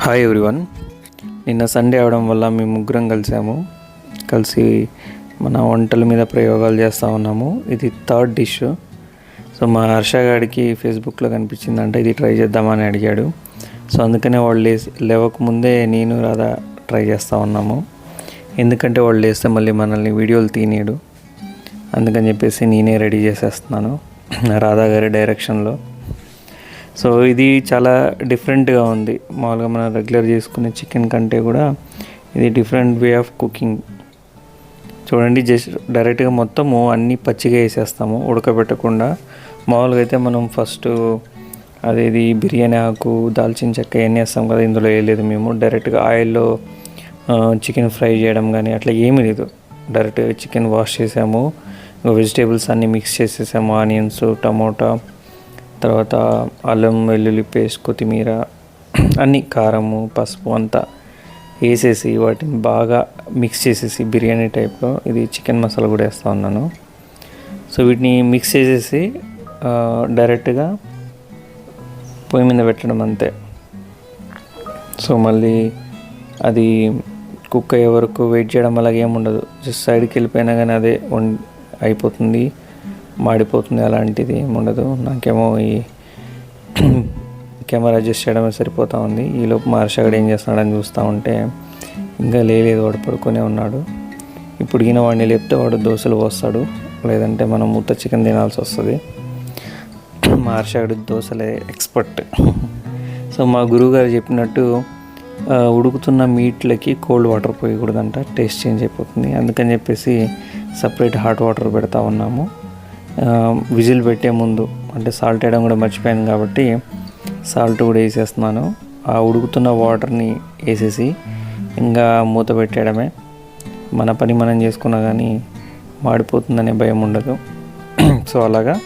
Hi everyone నిన్న Sunday అవడం వల్ల మేము ముగ్గురం కలిసాము. కలిసి మన వంటల మీద ప్రయోగాలు చేస్తూ ఉన్నాము. ఇది థర్డ్ డిష్ సో మా హర్ష గారికి ఫేస్బుక్లో కనిపించిందంటే ఇది ట్రై చేద్దామని అడిగాడు. సో అందుకనే వాళ్ళు లేసి లేవకముందే నేను రాధా ట్రై చేస్తూ ఉన్నాము. ఎందుకంటే వాళ్ళు లేస్తే మళ్ళీ మనల్ని వీడియోలు తీనేడు అందుకని చెప్పేసి నేనే రెడీ చేసేస్తున్నాను. రాధా గారి డైరెక్షన్లో సో ఇది చాలా డిఫరెంట్గా ఉంది. మామూలుగా మనం రెగ్యులర్ చేసుకునే చికెన్ కంటే కూడా ఇది డిఫరెంట్ వే ఆఫ్ కుకింగ్. చూడండి జస్ట్ డైరెక్ట్గా మొత్తము అన్నీ పచ్చిగా వేసేస్తాము ఉడకబెట్టకుండా. మామూలుగా అయితే మనం ఫస్ట్ అదేది బిర్యానీ ఆకు దాల్చిన చెక్క ఇవన్నీ వేస్తాం కదా ఇందులో వేయలేదు మేము. డైరెక్ట్గా ఆయిల్లో చికెన్ ఫ్రై చేయడం కానీ అట్లా ఏమీ లేదు. డైరెక్ట్గా చికెన్ వాష్ చేసాము. వెజిటేబుల్స్ అన్నీ మిక్స్ చేసేసాము ఆనియన్స్ టమోటా తర్వాత అల్లం వెల్లుల్లి పేస్ట్ కొత్తిమీర అన్ని కారము పసుపు అంతా వేసేసి వాటిని బాగా మిక్స్ చేసేసి బిర్యానీ టైప్లో ఇది చికెన్ మసాలా కూడా వేస్తూ ఉన్నాను. సో వీటిని మిక్స్ చేసేసి డైరెక్ట్గా పొయ్యి మీద పెట్టడం అంతే. సో మళ్ళీ అది కుక్ అయ్యే వరకు వెయిట్ చేయడం అలాగే ఏముండదు జస్ట్ సైడ్కి వెళ్ళిపోయినా కానీ అదే అయిపోతుంది. మాడిపోతుంది అలాంటిది ఏమి ఉండదు. నాకేమో ఈ కెమెరా అడ్జస్ట్ చేయడమే సరిపోతూ ఉంది. ఈలోపు మా ఏం చేస్తున్నాడని చూస్తూ ఉంటే ఇంకా లేదు వాడు పడుకునే ఉన్నాడు. ఇప్పుడు గిన వాడిని లేపితే వాడు దోశలు పోస్తాడు. లేదంటే మనం ముత్త చికెన్ తినాల్సి వస్తుంది. మా దోశలే ఎక్స్పర్ట్ సో మా గురువుగారు చెప్పినట్టు ఉడుకుతున్న మీట్లకి కోల్డ్ వాటర్ పోయకూడదంట. టేస్ట్ చేంజ్ అయిపోతుంది. అందుకని చెప్పేసి సపరేట్ హాట్ వాటర్ పెడతా ఉన్నాము. విజిల్ పెట్టే ముందు అంటే సాల్ట్ వేయడం కూడా మర్చిపోయాను కాబట్టి సాల్ట్ కూడా వేసేస్తున్నాను. ఆ ఉడుకుతున్న వాటర్ని వేసేసి ఇంకా మూత పెట్టేయడమే. మన పని మనం చేసుకున్నా కానీ మాడిపోతుందనే భయం ఉండదు. సో అలాగా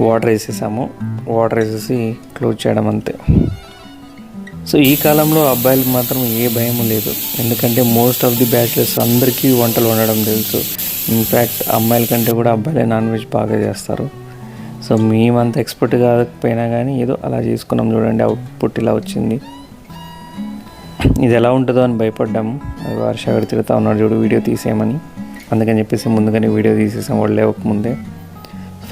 వాటర్ వేసేసాము. వాటర్ వేసేసి క్లోజ్ చేయడం అంతే. సో ఈ కాలంలో అబ్బాయిలకు మాత్రం ఏ భయం లేదు. ఎందుకంటే మోస్ట్ ఆఫ్ ది బ్యాచిలర్స్ అందరికీ వంటలు వండడం తెలుసు. ఇన్ఫ్యాక్ట్ అమ్మాయిల కంటే కూడా అబ్బాయిలే నాన్ వెజ్ బాగా చేస్తారు. సో మేమంత ఎక్స్పర్ట్ కాకపోయినా కానీ ఏదో అలా చేసుకున్నాం చూడండి అవుట్పుట్ ఇలా వచ్చింది. ఇది ఎలా ఉంటుందో అని భయపడ్డాము. అది వర్ష తిరుగుతూ ఉన్నాడు చూడు వీడియో తీసేయమని. అందుకని చెప్పేసి ముందుగానే వీడియో తీసేసాం వాడు లేవకముందే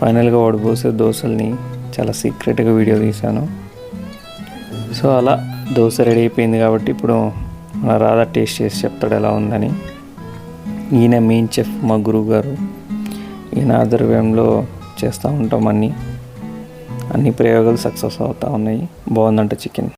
ఫైనల్గా వాడు పోసే దోశల్ని చాలా సీక్రెట్గా వీడియో తీశాను. సో అలా దోశ రెడీ అయిపోయింది కాబట్టి ఇప్పుడు మన రాధా టేస్ట్ చేసి చెప్తాడు ఎలా ఉందని. ఈయన మెయిన్ చెఫ్ మా గురువు గారు ఈయన ఆధ్వర్యంలో చేస్తూ ఉంటాం అన్నీ. అన్ని ప్రయోగాలు సక్సెస్ అవుతూ ఉన్నాయి. బాగుందంట చికెన్.